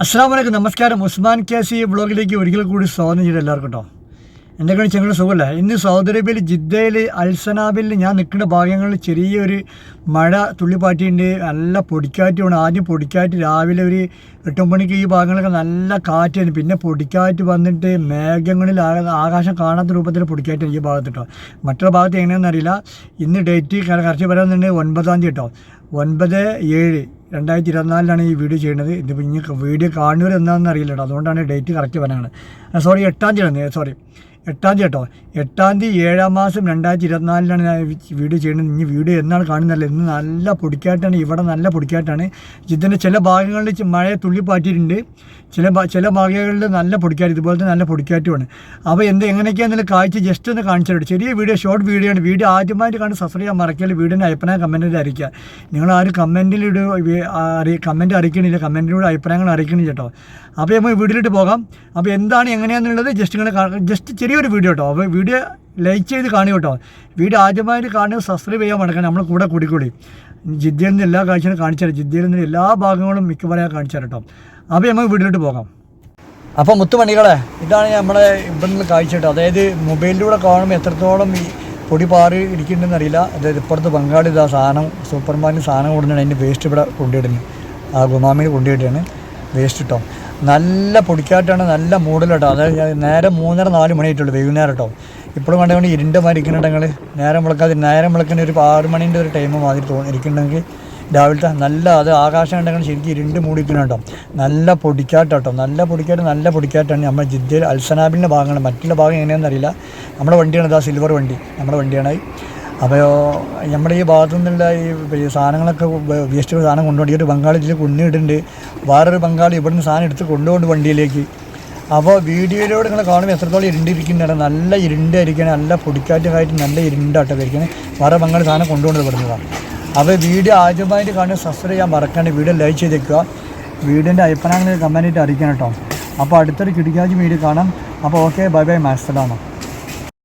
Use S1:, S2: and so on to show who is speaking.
S1: അസ്സാം നമസ്കാരം. ഉസ്മാൻ കേസി ബ്ലോഗിലേക്ക് ഒരിക്കൽ കൂടി സ്വാഗതം ചെയ്ത് എല്ലാവർക്കും കേട്ടോ എന്റെ കൂടെ ചെങ്ങളുടെ സുഖമല്ല? ഇന്ന് സൗദി അറേബ്യയിൽ ജിദ്ദയിൽ അൽസനാബിൽ ഞാൻ നിൽക്കുന്ന ഭാഗങ്ങളിൽ ചെറിയൊരു മഴ തുള്ളിപ്പാറ്റിയുണ്ട്. നല്ല പൊടിക്കാറ്റുമാണ്. ആദ്യം പൊടിക്കാറ്റ് രാവിലെ ഒരു എട്ട് മണിക്ക് ഈ ഭാഗങ്ങളൊക്കെ നല്ല കാറ്റാണ്. പിന്നെ പൊടിക്കാറ്റ് വന്നിട്ട് മേഘങ്ങളിൽ ആക- ആകാശം കാണാത്ത രൂപത്തിൽ പൊടിക്കാറ്റാണ് ഈ ഭാഗത്ത് കേട്ടോ മറ്റുള്ള ഭാഗത്ത് എങ്ങനെയാണെന്ന് അറിയില്ല. ഇന്ന് ഡേറ്റ് കറക്റ്റ് പറയുന്നുണ്ട് ഒൻപതാം തീയതി കേട്ടോ ഒൻപത് ഏഴ് രണ്ടായിരത്തി ഇരുപത്തിനാലിലാണ് ഈ വീഡിയോ ചെയ്യുന്നത്. ഇതിപ്പോൾ ഇനി വീഡിയോ കാണുന്നവർ എന്താണെന്ന് അതുകൊണ്ടാണ് ഡേറ്റ് കറക്റ്റ് വരാനാണ് സോറി എട്ടാം തീയതി സോറി എട്ടാം തീയതി കേട്ടോ. എട്ടാം തീയതി ഏഴാം മാസം രണ്ടായിരത്തി ഇരുപത്തിനാലിലാണ് ഞാൻ വീഡിയോ ചെയ്യുന്നത്. ഇനി വീഡിയോ എന്നാണ് കാണുന്നതല്ല. ഇന്ന് നല്ല പൊടിക്കാറ്റാണ്. ഇവിടെ നല്ല പൊടിക്കാറ്റാണ്. ഇതിന്റെ ചില ഭാഗങ്ങളിൽ മഴ തുള്ളിപ്പാറ്റിയിട്ടുണ്ട് ചില ചില ഭാഗങ്ങളിൽ നല്ല പൊടിക്കാറ്റ് ഇതുപോലത്തെ നല്ല പൊടിക്കാറ്റുമാണ്. അപ്പോൾ എന്ത് എങ്ങനെയൊക്കെയാണെന്നുള്ള കാഴ്ച? ജസ്റ്റ് ഒന്ന് കാണിച്ചിട്ട് ചെറിയ വീഡിയോ ഷോർട്ട് വീഡിയോ ആണ്. വീഡിയോ ആദ്യമായിട്ട് കണ്ട് സബ്സ്ക്രൈബ് ചെയ്യാൻ മറക്കില്ല വീഡിയോന്റെ അഭിപ്രായം കമന്റിൽ അറിയിക്കുക. നിങ്ങൾ ആരും കമന്റിൽ അറി കമന്റ് അറിയിക്കണില്ല. കമന്റിലൂടെ അഭിപ്രായങ്ങൾ അറിയിക്കണില്ല കേട്ടോ. അപ്പോൾ നമ്മൾ വീഡിയോയിലോട്ട് പോകാം. അപ്പോൾ എന്താണ് എങ്ങനെയാണെന്നുള്ളത് ജസ്റ്റ് ഇങ്ങനെ ജസ്റ്റ് ചെറിയൊരു വീഡിയോ കേട്ടോ അപ്പോൾ വീഡിയോ ലൈക്ക് ചെയ്ത് കാണുക കേട്ടോ വീഡിയോ ആദ്യമായിട്ട് കാണുക സബ്സ്ക്രൈബ് ചെയ്യാൻ മടക്കാൻ നമ്മൾ കൂടെ കൂടിക്കൂടി. ജിദ്ദയിൽ നിന്ന് എല്ലാ കാഴ്ചകളും കാണിച്ചു തരാം. ജിദ്ദയിൽ നിന്ന് എല്ലാ ഭാഗങ്ങളും മിക്കവാറും കാണിച്ചു തരാം കേട്ടോ അപ്പോൾ നമുക്ക് വീട്ടിലോട്ട് പോകാം. അപ്പോൾ മുത്തുമണികളെ ഇതാണ് നമ്മുടെ ഇവിടുന്ന് കാഴ്ച കേട്ടോ അതായത് മൊബൈലിലൂടെ കാണുമ്പോൾ എത്രത്തോളം ഈ പൊടി പാറി ഇരിക്കുന്നുണ്ടെന്ന് അറിയില്ല. അതായത് ഇപ്പുറത്ത് ബംഗാളി ഇതാ സാധനം സൂപ്പർ മാർക്കറ്റ് സാധനം കൊണ്ടുവന്നിട്ട് അതിന്റെ വേസ്റ്റ് ഇവിടെ കൊണ്ടുവിടുന്നു ആ ഗുമാമിന് കൊണ്ടുപോയിട്ടാണ് വേസ്റ്റ് ഇട്ടോ നല്ല പൊടിക്കാറ്റാണ് നല്ല മൂടലട്ടോ. അതായത് നേരെ മൂന്നര നാല് മണി ആയിട്ടുള്ളൂ വൈകുന്നേരം കേട്ടോ. ഇപ്പോഴും കണ്ടുകൊണ്ട് ഇരുണ്ട മാതിരി ഇരിക്കുന്നുണ്ടെങ്കിൽ നേരം വിളക്കാതെ നേരം വിളക്കുന്ന ഒരു ആറ് മണീന്റെ ഒരു ടൈം മാതിരി തോന്നി ഇരിക്കുന്നുണ്ടെങ്കിൽ രാവിലത്തെ നല്ല അത് ആകാശം ഉണ്ടെങ്കിൽ ശരിക്കും ഇരുണ്ട് മൂടിക്കുന്നുണ്ടോ നല്ല പൊടിക്കാട്ടോ നല്ല പൊടിക്കാട്ട് നല്ല പൊടിക്കാട്ടാണ് നമ്മുടെ ജിദ്ദയിൽ അൽസനാബിന്റെ ഭാഗങ്ങൾ മറ്റുള്ള ഭാഗം എങ്ങനെയാണെന്ന് അറിയില്ല. നമ്മുടെ വണ്ടിയാണ് ഇതാ സിൽവർ വണ്ടി. നമ്മുടെ വണ്ടിയാണ് അപ്പോൾ നമ്മുടെ ഈ ഭാഗത്തു നിന്നുള്ള ഈ സാധനങ്ങളൊക്കെ വേസ്റ്റ് സാധനം കൊണ്ടുപോയി. ഒരു ബംഗാളി ഇതിൽ കൊണ്ടിട്ടുണ്ട് വേറൊരു ബംഗാളി ഇവിടുന്ന് സാധനം എടുത്ത് കൊണ്ടുപോകുന്നുണ്ട് വണ്ടിയിലേക്ക്. അപ്പോൾ വീഡിയോയിലൂടെ നിങ്ങൾ കാണുമ്പോൾ എത്രത്തോളം ഇരുണ്ടിരിക്കുന്നുണ്ട്. നല്ല ഇരുണ്ടായിരിക്കണം. നല്ല പൊടിക്കാറ്റൊക്കെ നല്ല ഇരുണ്ടാട്ടോ ഇരിക്കണം. വേറെ ബംഗാളി സാധനം കൊണ്ടുകൊണ്ട് അപ്പോൾ വീഡിയോ ആദ്യമായിട്ട് കാണുന്ന സബ്സ്ക്രൈബ് ചെയ്യാൻ മറക്കാണ്ട് വീഡിയോ ലൈക്ക് ചെയ്തേക്കുക. വീഡിയോന്റെ അഭിപ്രായങ്ങൾ കമന്റായിട്ട് അറിയിക്കണം കേട്ടോ. അപ്പോൾ അടുത്തൊരു കിടിക്കാജ് വീഡിയോ കാണാം. അപ്പോൾ ഓക്കെ ബൈ ബൈ മാസ്റ്ററാണോ